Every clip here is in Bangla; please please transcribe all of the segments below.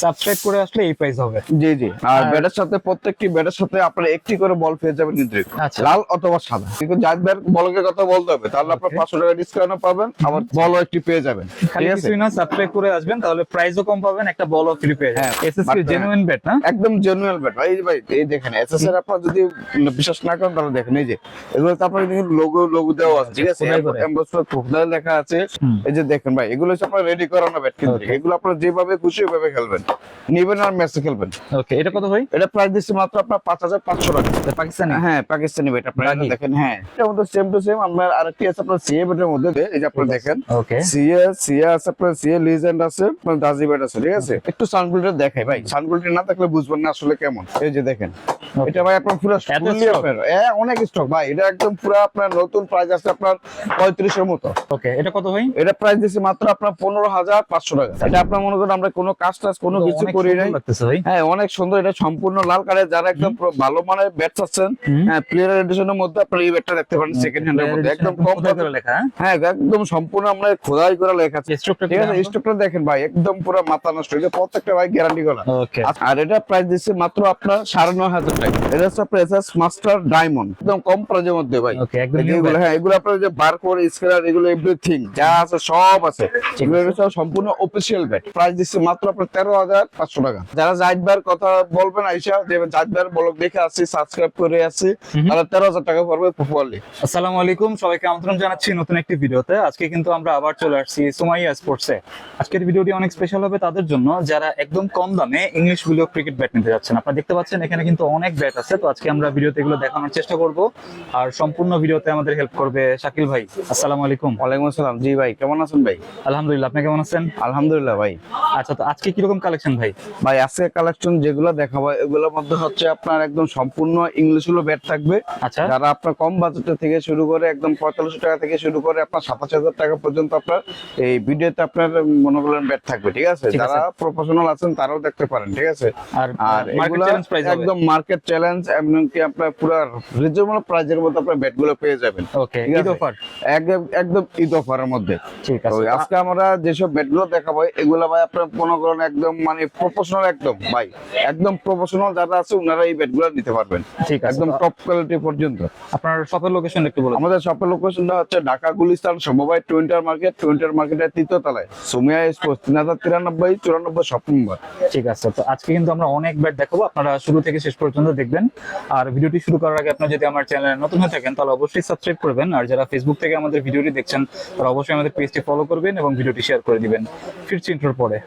সাবস্ক্রাইব করে আসলে এই প্রাইস হবে। জি জি। আর ব্যাটের সাথে প্রত্যেকটি ব্যাটের সাথে আপনার একটি করে বল পেয়ে যাবেন আচ্ছা। লাল অথবা সাদা। কিন্তু বলকের কথা বলতে হবে তাহলে আপনার পাঁচশো টাকা ডিসকাউন্ট পাবেন আবার বলও একটি পেয়ে যাবেন। খালি কিছুই না সাবস্ক্রাইব করে আসবেন তাহলে প্রাইসও কম পাবেন একটা বলও ফ্রি পেয়ে যাবেন। হ্যাঁ, জেনুইন বেট না? একদম জেনুয়াল ব্যাট ভাই ভাই এই দেখেন এসএস এর আপনার যদি বিশ্বাস না করেন তাহলে দেখেন এই যে এগুলো তো আপনার কিন্তু লোগো লোগো দেওয়া আছে ঠিক আছে? খোদাই করে। লেখা আছে। এই যে দেখেন ভাই এগুলো হচ্ছে আপনার রেডি করানো ব্যাট কিন্তু. এগুলো আপনার যেভাবে খুশি ওইভাবে খেলবেন। নিবেন আর ম্যাচে খেলবেন। ওকে এটা কত ভাই? এটা প্রাইস দিচ্ছি মাত্র আপনার পাঁচ হাজার পাঁচশো টাকা। পাকিস্তানি? হ্যাঁ পাকিস্তানি ব্যাট আপনার। দেখেন হ্যাঁ। এটার মধ্যে সেম টু সেম আপনার আরেকটি আছে আপনার সিএ ব্যাটের মধ্যে এই যে আপনার দেখেন। ওকে সিএ সিএ আছে আপনার সিএ লিজেন্ড আছে আপনার দাজি ব্যাট আছে ঠিক আছে? একটু সানগুলিটা দেখাই ভাই। সানগুলিটা না দেখলে বুঝবেন না আসলে কেমন। এই যে দেখেন এটা ভাই আপনার পুরো stock? আপনার এ, অনেক স্টক ভাই। এটা একদম পুরো আপনার নতুন প্রাইস আছে আপনার পঁয়ত্রিশের মতো। ওকে এটা কত ভাই? এটা প্রাইস দিচ্ছে মাত্র আপনার পনেরো হাজার পাঁচশো টাকা। এটা আপনার মনে করেন আমরা কোনো কাজ টাজ কোনো কিছু করি নাই। হ্যাঁ অনেক সুন্দর। এটা সম্পূর্ণ লাল কালার যারা একদম ভালো মানের ব্যাট চাচ্ছেন হ্যাঁ প্লেয়ার এডিশনের মধ্যে আপনার এই ব্যাটটা দেখতে পারেন সেকেন্ড হ্যান্ডের মধ্যে। একদম কম করে লেখা হ্যাঁ? একদম সম্পূর্ণ আমরা খোদাই করে লেখা আছে। স্ট্রোকটা ঠিক আছে স্টকটা দেখেন ভাই একদম পুরো মাথা নষ্ট। এটা প্রত্যেকটা ভাই গ্যারান্টি করা। ওকে আর এটা প্রাইস দিচ্ছে মাত্র আপনার সাড়ে নয় হাজার টাকা। এটা হচ্ছে আপনার এসএস মাস্টার ডায়মন্ড একদম কম প্রাইজের মধ্যে ভাই। এগুলো হ্যাঁ এগুলো আপনার যে বার করে স্কেলার এগুলো এভরিথিং যা আছে সব আছে। এগুলো সম্পূর্ণ অফিসিয়াল ব্যাট প্রাইস দিচ্ছে মাত্র আপনার তেরো হাজার পাঁচশো টাকা। যারা কথা বলবেন আইসা যে ব্লগ দেখে আসছি সাবস্ক্রাইব করে আসছি তেরো হাজার টাকা পড়বে আসসালামু আলাইকুম সবাইকে আমন্ত্রণ জানাচ্ছি নতুন একটি ভিডিওতে। আজকে কিন্তু আমরা আবার চলে আসছি সুমাইয়া স্পোর্টসে। আজকের ভিডিওটি অনেক স্পেশাল হবে তাদের জন্য। যারা একদম কম দামে ইংলিশগুলো ক্রিকেট ব্যাট নিতে যাচ্ছেন আপনারা দেখতে পাচ্ছেন এখানে কিন্তু অনেক ব্যাট আছে। তো আজকে আমরা ভিডিওতে এগুলো দেখানোর চেষ্টা করব। আর সম্পূর্ণ ভিডিওতে আমাদের হেল্প করবে শাকিল ভাই। আসসালামু আলাইকুম। ওয়ালাইকুম আসসালাম। জি ভাই কেমন আছেন ভাই? আলহামদুলিল্লাহ আপনি কেমন আছেন? আলহামদুলিল্লাহ ভাই। আচ্ছা তো আজকে কীরকম কালেকশন ভাই? ভাই আজকে কালেকশন যেগুলো দেখাবো এগুলোর মধ্যে হচ্ছে আপনার একদম সম্পূর্ণ ইংলিশগুলো ব্যাট থাকবে। আচ্ছা। যারা আপনার কম বাজেটের থেকে শুরু করে একদম পঁয়তাল্লিশ টাকা থেকে শুরু করে আপনার সাতাশ হাজার টাকা পর্যন্ত আপনার এই ভিডিওতে আপনার মনে করেন ব্যাট থাকবে ঠিক আছে? যারা প্রফেশনাল আছেন তারাও দেখতে পারেন ঠিক আছে? আর এগুলা একদম মার্কেট চ্যালেঞ্জ এমনকি আপনার পুরো রিজনেবল প্রাইজের মধ্যে আপনার ব্যাটগুলো পেয়ে যাবেন। ওকে ঈদ অফার একদম ঈদ অফারের মধ্যে। ঠিক তো আছে আজকে আমরা যেসব ব্যাটগুলো দেখাবো এগুলো ভাই আপনার মনে করেন একদম মানে প্রফেশনাল একদম ভাই। একদম প্রফেশনাল যারা আছে ওনারা এই ব্যাটগুলো নিতে পারবেন। ঠিক একদম টপ কোয়ালিটি পর্যন্ত। আপনার শপের লোকেশন একটু বলুন। আমাদের শপের লোকেশনটা হচ্ছে ঢাকা গুলিস্তান সমবায় টুইন্টার মার্কেট টুইন্টার মার্কেটের তৃতীয় তলায়। সুমিয়া স্পোর্টস তিন হাজার তিরানব্বই চুরানব্বই শপ নম্বর ঠিক আছে তো আজকে কিন্তু আমরা অনেক ব্যাট দেখাবো। আপনারা শুরু থেকে শেষ পর্যন্ত দেখবেন। আর ভিডিওটি শুরু করার আগে আপনারা যদি আমার চ্যানেলে নতুন হয়ে থাকেন তাহলে অবশ্যই সাবস্ক্রাইব করবেন। আর যারা ফেসবুক থেকে আমাদের ভিডিওটি দেখছেন তারা অবশ্যই আমাদের পেজটি ফলো করবেন এবং ভিডিওটি শেয়ার করে দিবেন। ফিরছি ইন্টার পরে।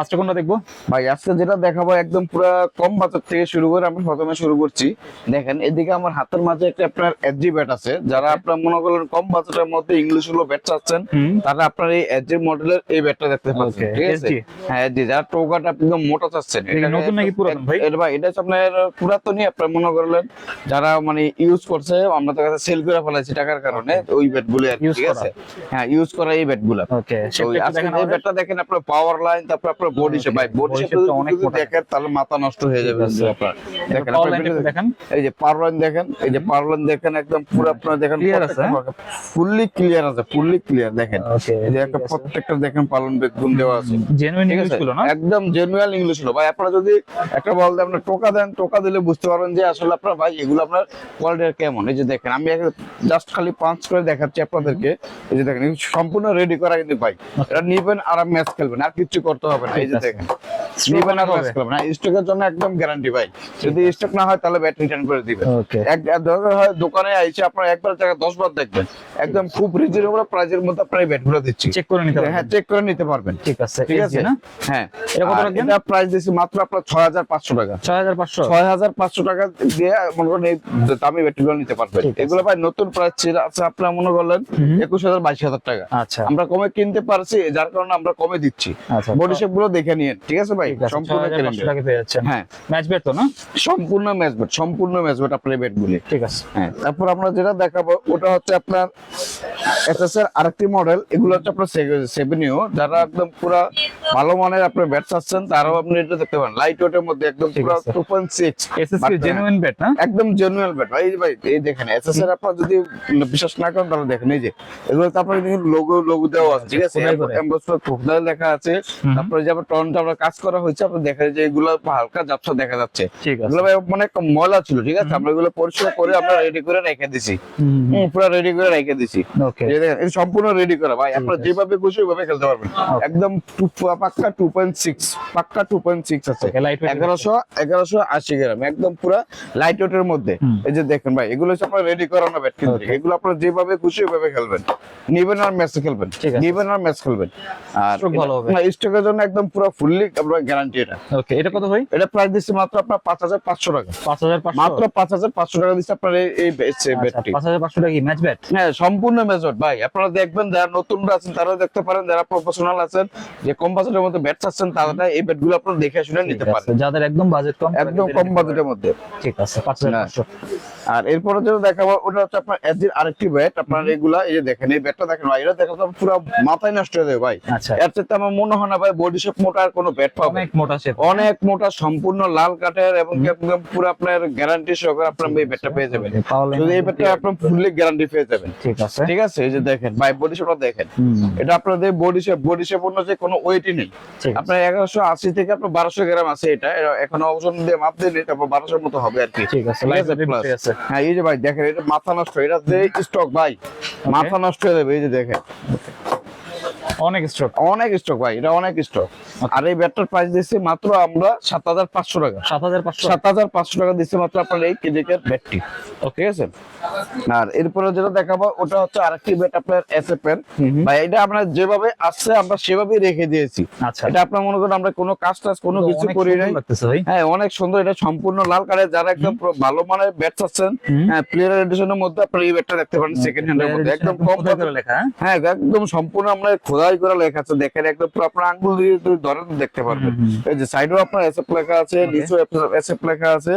পাঁচটা কোনটা দেখব? ভাই আজকে যেটা দেখাবো একদম পুরো কম বাজার থেকে শুরু করে আমি প্রথমে শুরু করছি। দেখেন এদিকে আমার হাতের মাঝে একটা আপনার এসজি ব্যাট আছে। যারা আপনার মনে করলেন কম বাজেটের মধ্যে ইংলিশগুলো ব্যাট চাচ্ছেন তারা আপনার এই এসজি মডেলের এই ব্যাটটা দেখতে পাচ্ছেন ঠিক আছে? হ্যাঁ এসজি যারা টোকাটা একদম মোটা চাচ্ছেন। এটা নতুন নাকি পুরাতন ভাই? এটা ভাই এটা আপনার পুরাতনই আপনার মনে করলেন। যারা মানে ইউজ করছে আমরা তো কাছে সেল করে ফেলাইছি টাকার কারণে ওই ব্যাটগুলো ঠিক। আছে? হ্যাঁ ইউজ করা এই ব্যাটগুলো ওকে তো আজকে এই ব্যাটটা দেখেন আপনার পাওয়ার লাইন তারপর আপনার ভাই অনেক দেখেন তাহলে মাথা নষ্ট হয়ে যাবে আপনার দেখেন। এই যে দেখেন এই যে দেখেন একদম পুরো আপনার দেখেন Clear আছে, হ্যাঁ? ফুললি ক্লিয়ার আছে ফুললি ক্লিয়ার দেখেন। এই যে একটা প্রত্যেকটা দেখেন পালন বেগুন দেওয়া আছে। জেনুইন ইংলিশ আছে? গুলো না? একদম জেনুয়াল ইংলিশ হলো ভাই আপনারা যদি একটা বল দেন আপনার টোকা দেন টোকা দিলে বুঝতে পারবেন যে আসলে আপনার ভাই এগুলো আপনার কোয়ালিটি কেমন। এই যে দেখেন আমি জাস্ট খালি পাঁচ করে দেখাচ্ছি আপনাদেরকে। এই যে দেখেন সম্পূর্ণ রেডি করা কিন্তু ভাই এটা নিবেন আর ম্যাচ খেলবেন আর কিছু করতে হবে না। এই যে দেখেন নিবেন আর ম্যাচ হবে। খেলবেন না। স্টকের জন্য একদম গ্যারান্টি ভাই। যদি স্টক না হয় তাহলে ব্যাট রিটার্ন করে দিবেন। ওকে এক এক দরকার হয় দোকানে আইসে আপনার একবার জায়গায় দশ বার দেখবেন। একদম খুব রিজনেবল প্রাইজের মধ্যে আপনার ব্যাটগুলো দিচ্ছি। চেক করে নিতে হ্যাঁ চেক করে নিতে পারবেন। ঠিক আছে ঠিক আছে? না? হ্যাঁ। এটা কত আর রাখবেন? এটা প্রাইস দিছি মাত্র আপনার ছয় হাজার পাঁচশো টাকা। ছয় হাজার পাঁচশো? ছয় হাজার পাঁচশো টাকা দিয়ে মনে করেন এই দামি ব্যাটারিগুলো নিতে পারবেন। এগুলো ভাই নতুন প্রাইস ছিল আছে আপনার মনে করলেন একুশ হাজার বাইশ হাজার টাকা। আচ্ছা। আমরা কমে কিনতে পারছি যার কারণে আমরা কমে দিচ্ছি। আচ্ছা। বডি শেপ গুলো দেখে নিন ঠিক আছে ভাই? সম্পূর্ণ টাকা পেয়ে যাচ্ছেন। হ্যাঁ। ম্যাচ বেট তো না? সম্পূর্ণ ম্যাচ ব্যাট সম্পূর্ণ ম্যাচ ব্যাট আপনার গুলি ঠিক আছে। হ্যাঁ তারপর আমরা যেটা দেখাবো ওটা হচ্ছে আপনার আরেকটি মডেল এগুলো হচ্ছে আপনার সেভেনিও যারা একদম পুরা ভালো মানের আপনার ব্যাট চাচ্ছেন তারাও আপনি এটা দেখতে পারেন। লাইট ওয়েটের মধ্যে একদম পুরো জেনুইন ব্যাট না? একদম জেনুইন ব্যাট ভাই ভাই এই দেখেন আপনার যদি বিশ্বাস না করেন তাহলে দেখেন এই যে আপনার লোগো লোগো দেওয়া আছে ঠিক আছে? খোদাই করে। লেখা আছে। তারপরে যে আপনার টনটা আমরা কাজ করা হয়েছে আপনি দেখেন যে এগুলো হালকা ঝাপসা দেখা যাচ্ছে। এগুলো ভাই ময়লা ছিল ঠিক আছে? আমরা এগুলো পরিষ্কার করে আমরা রেডি করে রেখে দিছি। পুরো রেডি করে রেখে দিছি। সম্পূর্ণ রেডি করা ভাই। আপনারা যেভাবে খুশি ওইভাবে খেলতে পারবেন। একদম পাক্কা টু পয়েন্ট সিক্স পাক্কা টু পয়েন্ট সিক্স আছে। এগারোশো এগারোশো আশি গ্রাম একদম পুরো লাইট ওয়েটের মধ্যে। এই যে দেখেন ভাই এগুলো হচ্ছে আপনার রেডি করানো ব্যাট কিন্তু। এগুলো আপনারা যেভাবে খুশি ওইভাবে খেলবেন। নিবেন আর ম্যাচ খেলবেন। নিবেন আর ম্যাচ খেলবেন। আর। স্টকের জন্য একদম পুরো ফুললি আপনার গ্যারান্টি এটা ওকে এটা কত ভাই? এটা প্রাইস দিচ্ছে মাত্র আপনার পাঁচ হাজার পাঁচশো টাকা। পাঁচ হাজার পাঁচশো? মাত্র পাঁচ হাজার পাঁচশো টাকা দিচ্ছে আপনার এই- এই ব্যাটটি হাজার পাঁচশো টাকা কি? ম্যাচ ব্যাট হ্যাঁ সম্পূর্ণ মেজর ভাই আপনারা দেখবেন যারা নতুনরা আছেন তারাও দেখতে পারেন যারা প্রফেশনাল আছেন যে কম বাজেটের মধ্যে ব্যাট চাচ্ছেন তারা এই ব্যাটগুলো আপনারা দেখে শুনে নিতে পারেন। যাদের একদম বাজেট কম একদম কম বাজেটের মধ্যে। ঠিক আছে পাঁচ হাজার না। পাঁচশো। আর এরপরে যেটা দেখাবো ওটা হচ্ছে আপনার এজির আরেকটি ব্যাট আপনার এগুলা এই যে দেখেন এই ব্যাটটা দেখেন ভাই এটা দেখেন তো পুরো মাথায় নষ্ট হয়ে যাবে ভাই। আচ্ছা। এর চেয়ে আমার মনে হয় না ভাই বডি শেপ মোটা আর কোনো ব্যাট পাবে। অনেক মোটা শেপ অনেক মোটা সম্পূর্ণ লাল কাঠের এবং পুরো আপনার গ্যারান্টি সহকারে আপনার এই ব্যাটটা পেয়ে যাবেন। পাওয়ার শুধু এই ব্যাটটা আপনার ফুললি গ্যারান্টি পেয়ে যাবেন। ঠিক আছে। ঠিক আছে? এই যে দেখেন ভাই বডি শেপটা দেখেন। এটা আপনাদের বডি শেপ বডি শেপ অনুযায়ী কোনো ওয়েটই নেই। আপনার এগারোশো আশি থেকে আপনার বারোশো গ্রাম আছে এটা। এখন ওজন দিয়ে মাপ দিলে তারপর বারোশোর মতো হবে আর কি। ঠিক আছে ঠিক আছে, আছে। হ্যাঁ এই যে ভাই দেখেন এটা মাথা নষ্ট এটা যে স্টক ভাই মাথা নষ্ট হয়ে যাবে এই যে দেখেন। অনেক স্ট্রোক অনেক স্টক ভাই এটা অনেক স্টক আর এই ব্যাটটার প্রাইস দিচ্ছি মাত্র আমরা সাত হাজার পাঁচশো টাকা। সাত হাজার পাঁচশো। সাত হাজার পাঁচশো টাকা দিচ্ছি মাত্র আপনার এই কেজিকের ব্যাটটি ঠিক আছে? আর এরপরে যেটা দেখাবো ওটা হচ্ছে আরেকটি ব্যাট আপনার এর ভাই এটা আমরা যেভাবে আসছে আমরা সেভাবেই রেখে দিয়েছি। আচ্ছা। এটা আপনার মনে করেন আমরা কোনো কাজ টাজ কোনো কিছু করি নাই। হ্যাঁ অনেক সুন্দর এটা সম্পূর্ণ লাল কালার যারা একদম ভালো মানের ব্যাট চাচ্ছেন হ্যাঁ প্লেয়ার এডিশনের মধ্যে আপনার এই ব্যাটটা দেখতে পারেন সেকেন্ড হ্যান্ডের মধ্যে। একদম কম লেখা। হ্যাঁ? একদম সম্পূর্ণ আপনার খোদাই করা লেখা আছে দেখেন একদম পুরো আপনার আঙ্গুল দিয়ে যদি ধরেন দেখতে পারবেন। এই যে সাইডেও আপনার এসএফ লেখা আছে নিচেও এসএফ লেখা আছে।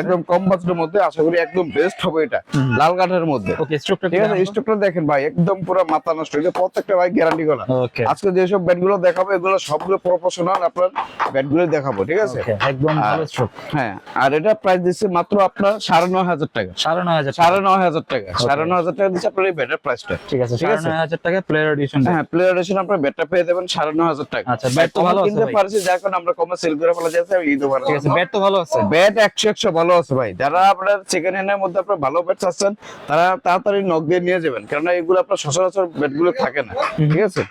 একদম কম বাজেটের মধ্যে আশা করি একদম বেস্ট হবে এটা লাল কাঠের মধ্যে। ওকে স্ট্রোকটা ঠিক আছে স্টকটা দেখেন ভাই একদম পুরো মাথা নষ্ট। এটা প্রত্যেকটা ভাই গ্যারান্টি করা। আজকে যেসব ব্যাটগুলো দেখাবো এগুলো সবগুলো প্রফেশনাল আপনার ব্যাটগুলো দেখাবো ঠিক আছে? একদম ভালো স্ট্রোক হ্যাঁ আর এটা প্রাইস দিচ্ছে মাত্র আপনার সাড়ে নয় হাজার টাকা। সাড়ে নয় হাজার সাড়ে নয় হাজার টাকা। সাড়ে নয় হাজার টাকা দিচ্ছে আপনার এই ব্যাটের প্রাইসটা ঠিক আছে ঠিক সাড়ে আছে। নয় হাজার টাকা প্লেয়ার এডিশন হ্যাঁ প্লেয়ার আপনার ব্যাটটা পেয়ে যাবেন সাড়ে নয় হাজার টাকা। আচ্ছা, bat তো ভালো আছে কিনতে পারছি যার কারণে আমরা কমে সেল করে ফেলা যাচ্ছে ঈদ ওভার ঠিক আছে ব্যাট তো ভালো আছে। ব্যাট একশো একশো ভালো আছে ভাই। যারা আপনার সেকেন্ড হ্যান্ডের মধ্যে আপনার ভালো ব্যাট চাচ্ছেন তারা তাড়াতাড়ি নক দিয়ে নিয়ে যাবেন। কারণ এগুলো আপনার সচরাচর ব্যাটগুলো থাকে না। ঠিক আছে?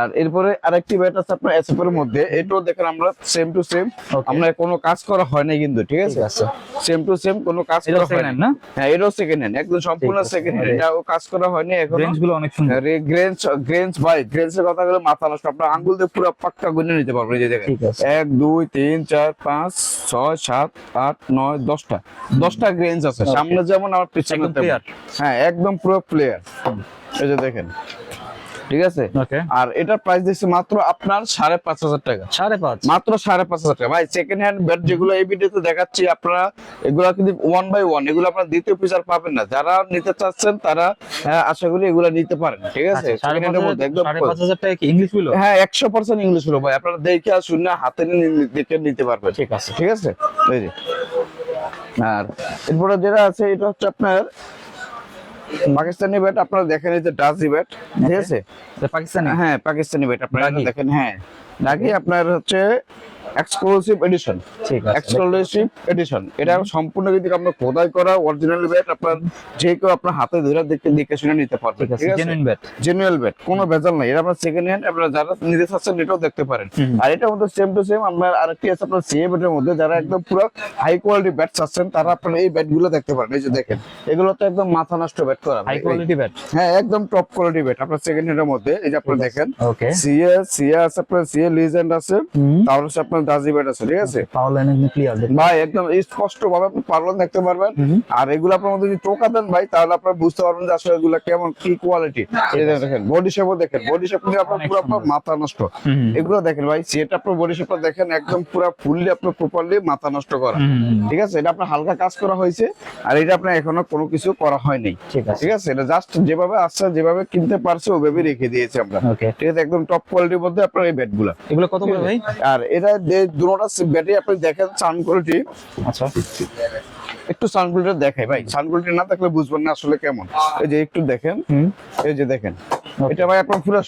আর এরপরে আরেকটি ব্যাট আছে আপনার এসএফ এর মধ্যে। এটাও দেখেন আমরা সেম টু সেম আমরা কোনো কাজ করা হয় না কিন্তু ঠিক আছে? সেম টু সেম কোনো কাজ করা হয় না? হ্যাঁ এটাও সেকেন্ড হ্যান্ড একদম সম্পূর্ণ সেকেন্ড হ্যান্ড এটাও কাজ করা হয়নি এখন। রেঞ্জগুলো অনেক সুন্দর। গ্রেন্স গ্রেন্স ভাই গ্রেন্স কথা গেলে মাথা নষ্ট। আপনার আঙ্গুল দিয়ে পুরো পাক্কা গুনে নিতে পারবেন এই যে দেখেন। এক দুই তিন চার পাঁচ ছয় সাত আট নয় দশটা। দশটা গ্রেন্স আছে। সামনে যেমন আমার পিছনে। হ্যাঁ একদম পুরো প্লেয়ার এই যে দেখেন। ঠিক আছে? আর এটার প্রাইস দিচ্ছে মাত্র আপনার সাড়ে পাঁচ হাজার টাকা। সাড়ে পাঁচ? মাত্র সাড়ে পাঁচ হাজার টাকা। ভাই সেকেন্ড হ্যান্ড ব্যাট যেগুলো এই ভিডিওতে দেখাচ্ছি আপনারা এগুলো কিন্তু ওয়ান বাই ওয়ান এগুলো আপনারা দ্বিতীয় পিস আর পাবেন না। যারা নিতে চাচ্ছেন তারা হ্যাঁ, আশা করি এগুলো নিতে পারেন ঠিক আছে? আচ্ছা, সেকেন্ড হ্যান্ডের মধ্যে একদম ইংলিশ হ্যাঁ একশো পার্সেন্ট ইংলিশ হলো ভাই। আপনারা দেখে আর শুনে হাতে দেখে নিতে পারবেন। ঠিক আছে। ঠিক আছে? আর এরপরে যেটা আছে এটা হচ্ছে আপনার পাকিস্তানি ব্যাট আপনারা দেখেন এই যে ডাজি ব্যাট ঠিক আছে? পাকিস্তানি? হ্যাঁ পাকিস্তানি ব্যাট আপনারা দেখেন হ্যাঁ। নাকি আপনার হচ্ছে এক্সক্লুসিভ এডিশন ঠিক আছে। এক্সক্লুসিভ এডিশন এটা সম্পূর্ণ কিন্তু আপনার খোদাই করা অরিজিনাল ব্যাট আপনার যে কেউ আপনার হাতে ধরে দেখে দেখে শুনে নিতে পারবে। ঠিক আছে জেনুইন ব্যাট জেনুয়েল ব্যাট কোনো ভেজাল নাই। এটা আপনার সেকেন্ড হ্যান্ড আপনারা যারা নিতে চাচ্ছেন এটাও দেখতে পারেন। আর মধ্যে সেম টু সেম আপনার আরেকটি আছে আপনার সিএ ব্যাটের মধ্যে। যারা একদম পুরো হাই কোয়ালিটি ব্যাট চাচ্ছেন তারা আপনারা এই ব্যাটগুলো দেখতে পারেন। এই যে দেখেন এগুলো তো একদম মাথা নষ্ট ব্যাট করা হাই কোয়ালিটি ব্যাট হ্যাঁ একদম টপ কোয়ালিটি ব্যাট আপনার সেকেন্ড হ্যান্ডের মধ্যে এই যে আপনারা দেখেন সিএ সিএ আছে আপনার সিএ লিজেন্ড আছে। তারপর আপনার অরিজিনাল আছে ঠিক আছে? পাওয়ার লাইন একদম ক্লিয়ার ভাই একদম স্পষ্ট ভাবে দেখতে পারবেন। আর এগুলো আপনার যদি টোকা দেন ভাই তাহলে আপনারা বুঝতে পারবেন যে আসলে এগুলো কেমন কি কোয়ালিটি দেখেন বডি শেপও দেখেন। বডি শেপ কিন্তু আপনার পুরো আপনার মাথা নষ্ট। এগুলো দেখেন ভাই সেটা আপনার বডি শেপটা দেখেন একদম পুরো ফুললি আপনার প্রপারলি মাথা নষ্ট করা। ঠিক আছে? এটা আপনার হালকা কাজ করা হয়েছে আর এটা আপনার এখনও কোনো কিছু করা হয়নি। ঠিক আছে। ঠিক আছে? এটা জাস্ট যেভাবে আসছে যেভাবে কিনতে পারছে ওভাবে রেখে দিয়েছে আমরা। ঠিক আছে? একদম টপ কোয়ালিটির মধ্যে আপনার এই ব্যাটগুলা। এগুলো কত করে ভাই? আর এটা যে দুটোটা ব্যাটারি আপনি দেখেন সাউন্ড কোয়ালিটি আচ্ছা। একটু সাউন্ড কোয়ালিটি দেখাই। ভাই সাউন্ড কোয়ালিটি না দেখলে বুঝবেন না আসলে কেমন। এই যে একটু দেখেন। এই যে দেখেন। এটা ভাই আপনার পুরো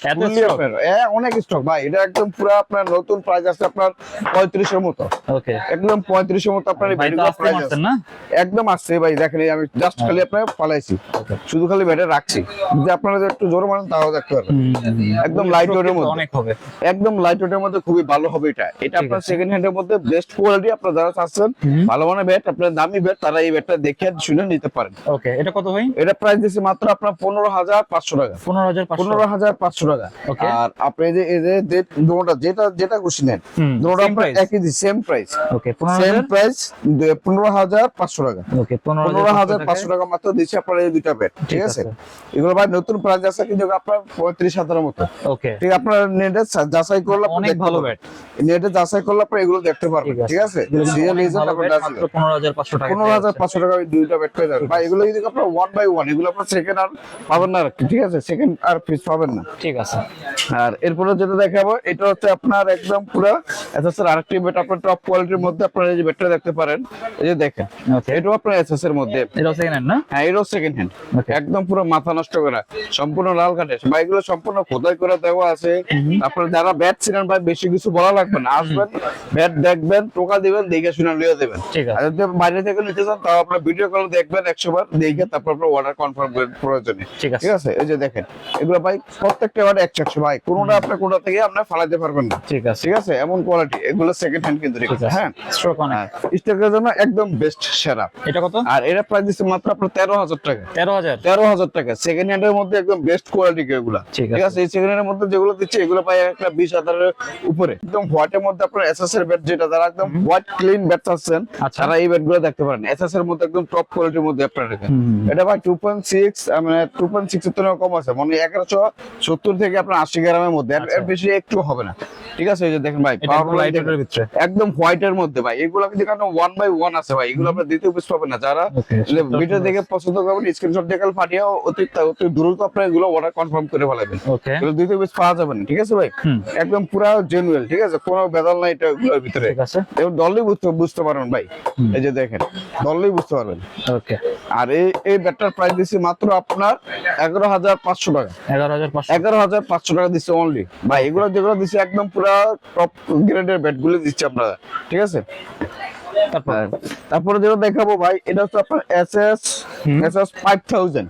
এ, অনেক স্টক ভাই। এটা একদম পুরো আপনার নতুন প্রাইস আছে আপনার পঁয়ত্রিশের মতো। ওকে। একদম পঁয়ত্রিশের মতো আপনার মারছেন আছে। না? একদম আসছে ভাই দেখেন আমি জাস্ট খালি আপনার পালাইছি। শুধু খালি ব্যাটারি রাখছি। যদি আপনারা একটু জোরে মারেন তাও দেখতে পারবেন। একদম লাইট ওয়েটের মধ্যে। অনেক হবে। একদম লাইট ওয়েটের মধ্যে খুবই ভালো হবে এটা। এটা আপনার। সেকেন্ড হ্যান্ডের মধ্যে বেস্ট কোয়ালিটি আপনারা যারা চাচ্ছেন ভালো মানের ব্যাট আপনার দামি ব্যাট তারা এই ব্যাটটা দেখে শুনে নিতে পারেন। ওকে এটা কত ভাই? এটা প্রাইস দিচ্ছে মাত্র আপনার পনেরো হাজার পাঁচশো টাকা। পনেরো হাজার পনেরো হাজার পাঁচশো টাকা। আর আপনি যে এই যে দুটোটা যেটা যেটা খুশি নেন দুটোটা আপনার? একই same price okay same price পনেরো হাজার পাঁচশো টাকা। ওকে পনেরো হাজার পাঁচশো টাকা। মাত্র দিচ্ছে আপনার এই দুইটা ব্যাট ঠিক আছে। এগুলো ভাই নতুন প্রাইস আছে কিন্তু আপনার পঁয়ত্রিশ হাজারের মতো। ওকে। ঠিক আপনার নেটে যাচাই করলে অনেক ভালো পারবেন। নেটে যাচাই করলে আপনি এগুলো দেখতে পারবেন ঠিক আছে। আপনার। পনেরো হাজার পাঁচশো টাকা। পনেরো হাজার পাঁচশো টাকা দুইটা ব্যাট পেয়ে যাবেন। ভাই এগুলো যদি আপনার ওয়ান বাই ওয়ান এগুলো আপনার সেকেন্ড আর পাবেন না ঠিক আছে? সেকেন্ড আর পিস পাবেন না। ঠিক আছে। আর এরপরে যেটা দেখাবো এটা হচ্ছে আপনার একদম পুরো আরেকটি ব্যাট আপনার টপ কোয়ালিটির মধ্যে আপনারা এই ব্যাটটা দেখতে পারেন। এই যে দেখেন এটাও আপনার এসএস এর মধ্যে। এটা সেকেন্ড হ্যান্ড না? হ্যাঁ এটাও সেকেন্ড হ্যান্ড একদম পুরো মাথা নষ্ট করা সম্পূর্ণ লাল কাঠের। বা এগুলো সম্পূর্ণ খোদাই করে দেওয়া আছে। আপনার যারা ব্যাট ছিলেন ভাই বেশি কিছু বলা লাগবে না। আসবেন ব্যাট দেখবেন টোকা দিবেন দেখে শুনে লিয়ে দেবেন। ঠিক আছে। বাইরে থেকে নিতে চান তাও আপনার ভিডিও কল দেখবেন একশো বার দেখে তারপর আপনার অর্ডার কনফার্ম করেন প্রয়োজনে। ঠিক আছে। এই যে দেখেন এগুলো ভাই প্রত্যেকটা অর্ডার একশো একশো। ভাই কোনোটা আপনার কোনটা থেকে আপনার ফালাইতে পারবেন না। ঠিক আছে। ঠিক আছে? এমন কোয়ালিটি এগুলো সেকেন্ড হ্যান্ড কিন্তু হ্যাঁ? স্টকের জন্য একদম বেস্ট সেরা। এটা কত? আর এটা প্রাইস দিচ্ছে মাত্র আপনার তেরো হাজার টাকা। তেরো হাজার? তেরো হাজার টাকা। সেকেন্ড হ্যান্ডের মধ্যে একদম বেস্ট কোয়ালিটি এগুলা। ঠিক আছে। এই সেকেন্ড মধ্যে যেগুলো দিচ্ছে এগুলো পাই একটা বিশ হাজারের উপরে। একদম হোয়াইটের মধ্যে আপনার এসএস এর ব্যাট যেটা যারা একদম হোয়াইট ক্লিন ব্যাট চাচ্ছেন আচ্ছা। তারা এই ব্যাটগুলো দেখতে পারেন। এসএস এর মধ্যে একদম টপ কোয়ালিটির মধ্যে আপনার এটা ভাই টু পয়েন্ট সিক্স মানে টু পয়েন্ট সিক্স এর কম আছে। মানে এগারোশো সত্তর থেকে আপনার আশি গ্রামের মধ্যে। এর- এর বেশি একটু হবে না। ঠিক আছে এই যে দেখেন ভাই একদম দেখেন। ভিতরে। একদম হোয়াইটের মধ্যে ভাই এগুলো কিন্তু কারণ ওয়ান বাই ওয়ান আছে ভাই এগুলো আপনার দ্বিতীয় পিস পাবেন না। যারা ভিডিও দেখে পছন্দ করবেন স্ক্রিনশট দেখে পাঠিয়ে অতি অতি দ্রুত আপনার এগুলো অর্ডার কনফার্ম করে ফেলাবেন। ওকে এগুলো দ্বিতীয় পিস পাওয়া যাবে না ঠিক আছে ভাই? একদম পুরো জেনুয়েল ঠিক আছে? কোনো বেদাল নাই এটা এগুলোর ভিতরে। ঠিক আছে। এবং দললেই বুঝতে বুঝতে পারবেন ভাই। এই যে দেখেন দললেই বুঝতে পারবেন। ওকে আর এই এই ব্যাটটার প্রাইস দিচ্ছি মাত্র আপনার এগারো হাজার পাঁচশো টাকা। এগারো হাজার পাঁচশো। এগারো হাজার পাঁচশো টাকা দিচ্ছে অনলি ভাই এগুলো যেগুলো দিচ্ছে একদম পুরো টপ গ্রেডের ব্যাটগুলো দিচ্ছে আপনারা ঠিক আছে? তারপর? তারপরে যেটা দেখাবো ভাই এটা হচ্ছে আপনার S S S S five thousand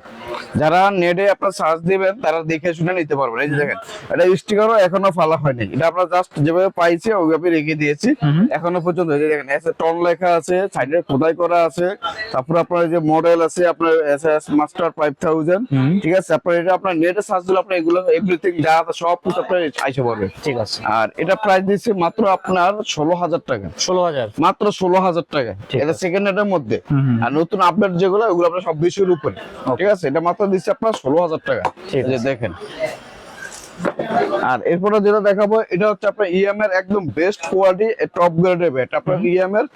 যারা নেটে আপনার সার্চ দিবেন তারা দেখে শুনে নিতে পারবেন। এই যে দেখেন এটা স্টিকারও এখনও ফালা হয়নি। এটা আমরা জাস্ট যেভাবে পাইছি ওইভাবে রেখে দিয়েছি। এখনও পর্যন্ত এই যে দেখেন এস টন লেখা আছে সাইডে খোদাই করা আছে। তারপর আপনার যে মডেল আছে আপনার S S master five thousand ঠিক আছে আপনার এটা আপনার নেটে সার্চ দিলে আপনার এগুলো এভরিথিং যা আছে সব কিছু আপনার আইসে পারবে ঠিক আছে। আর এটা প্রাইস দিচ্ছে মাত্র আপনার ষোলো হাজার টাকা। ষোলো হাজার। মাত্র ষোলো হাজার টাকা। ঠিক এটা আছে। সেকেন্ড হ্যান্ডের মধ্যে। আর নতুন আপডেট যেগুলো ওগুলো আপনার সব বিষয়ের উপরে। ঠিক আছে? এটা মাত্র দিচ্ছে আপনার ষোলো হাজার টাকা। ঠিক আছে। দেখেন। আর এরপরে যেটা দেখাবো এটা হচ্ছে আপনার ইএম এর একদম বেস্ট কোয়ালিটি টপ গ্রেডের ব্যাট আপনার ইএম এর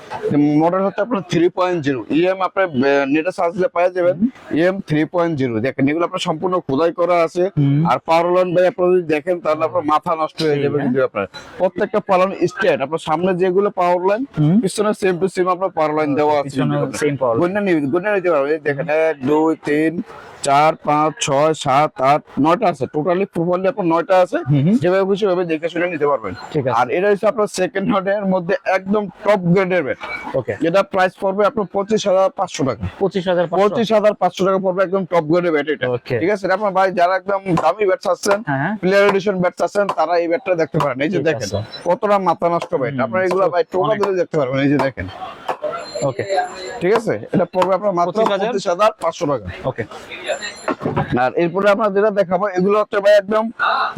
মডেল হচ্ছে আপনার থ্রি পয়েন্ট জিরো ইএম আপনার নেটে সার্চ দিলে পাওয়া যাবেন ইএম থ্রি পয়েন্ট জিরো দেখেন এগুলো আপনার সম্পূর্ণ খোদাই করা আছে। আর পাওয়ার লাইন ভাই আপনারা যদি দেখেন তাহলে আপনার মাথা নষ্ট হয়ে যাবে। কিন্তু আপনার। প্রত্যেকটা পালন স্টেট আপনার সামনে যেগুলো পাওয়ার লাইন। পিছনে সেম টু সেম আপনার পাওয়ার লাইন দেওয়া আছে। গুণে নিতে পারবেন। দেখেন এক দুই তিন চার পাঁচ ছয় সাত আট নয়টা আছে। টোটালি প্রপারলি আপনার নয়টা আছে। যেভাবে খুশি ভাবে দেখে শুনে নিতে পারবেন। ঠিক আছে। আর এটা হচ্ছে আপনার সেকেন্ড হ্যান্ডের মধ্যে একদম টপ গ্রেডের ব্যাট ওকে যেটা প্রাইস পড়বে আপনার পঁচিশ হাজার পাঁচশো টাকা। পঁচিশ হাজার পঁচিশ। হাজার পাঁচশো টাকা পড়বে একদম টপ গ্রেডের ব্যাট এটা. ঠিক আছে? আপনার ভাই যারা একদম দামি ব্যাট চাচ্ছেন প্লেয়ার এডিশন ব্যাট চাচ্ছেন তারা এই ব্যাটটা দেখতে পারেন। এই যে দেখেন কতটা মাথা নষ্ট ব্যাট আপনার এগুলো ভাই টোকা। দিলে দেখতে পারবেন। এই যে দেখেন। ওকে ঠিক আছে? এটা পড়বে আপনার মাত্র 25,000? পঁচিশ হাজার পাঁচশো টাকা। ওকে আর এরপরে আমরা যেটা দেখাবো এগুলো হচ্ছে ভাই একদম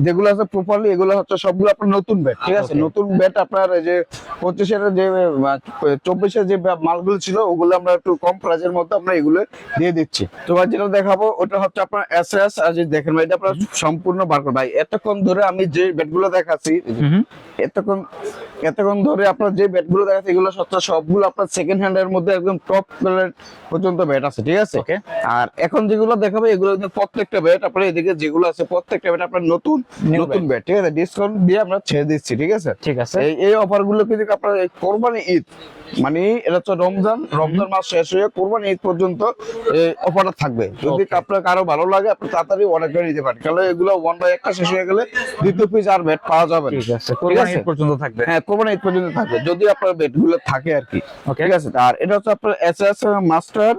যেগুলো আছে প্রপারলি এগুলো হচ্ছে সবগুলো আপনার নতুন ব্যাট ঠিক আছে? নতুন ব্যাট আপনার এই যে পঁচিশের যে চব্বিশের যে মালগুলো ছিল ওগুলো আমরা একটু কম প্রাইসের মধ্যে আমরা এগুলো দিয়ে দিচ্ছি। তো ভাই যেটা দেখাবো ওটা হচ্ছে আপনার এস এস আর যে দেখেন ভাই এটা আপনার সম্পূর্ণ বার করে। ভাই এতক্ষণ ধরে আমি যে ব্যাটগুলো দেখাচ্ছি এতক্ষণ এতক্ষণ ধরে আপনার যে ব্যাটগুলো দেখাচ্ছে এগুলো সব সবগুলো আপনার সেকেন্ড হ্যান্ড এর মধ্যে একদম টপ পর্যন্ত ব্যাট আছে ঠিক আছে? আর এখন যেগুলো দেখাবে এগুলো প্রত্যেকটা ব্যাট আপনার এদিকে যেগুলো আছে প্রত্যেকটা ব্যাট আপনার নতুন নতুন ব্যাট। ঠিক আছে? ডিসকাউন্ট দিয়ে আমরা ছেড়ে দিচ্ছি ঠিক আছে? ঠিক আছে। এই অফারগুলো কিন্তু আপনার কোরবানি ঈদ মানে এটা হচ্ছে রমজান রমজান মাস শেষ হয়ে কোরবানি ঈদ পর্যন্ত অফারটা থাকবে। যদি আপনার কারও ভালো লাগে আপনি তাড়াতাড়ি অর্ডার করে নিতে পারেন। কারণ এগুলো ওয়ান বাই একটা শেষ হয়ে গেলে দ্বিতীয় পিস আর ব্যাট পাওয়া যাবে ঠিক আছে। কোরবানি ঈদ পর্যন্ত থাকবে। হ্যাঁ কোরবানি ঈদ পর্যন্ত থাকবে। যদি আপনার বেডগুলো থাকে আর কি। ঠিক আছে? আর এটা হচ্ছে আপনার এস এস মাস্টার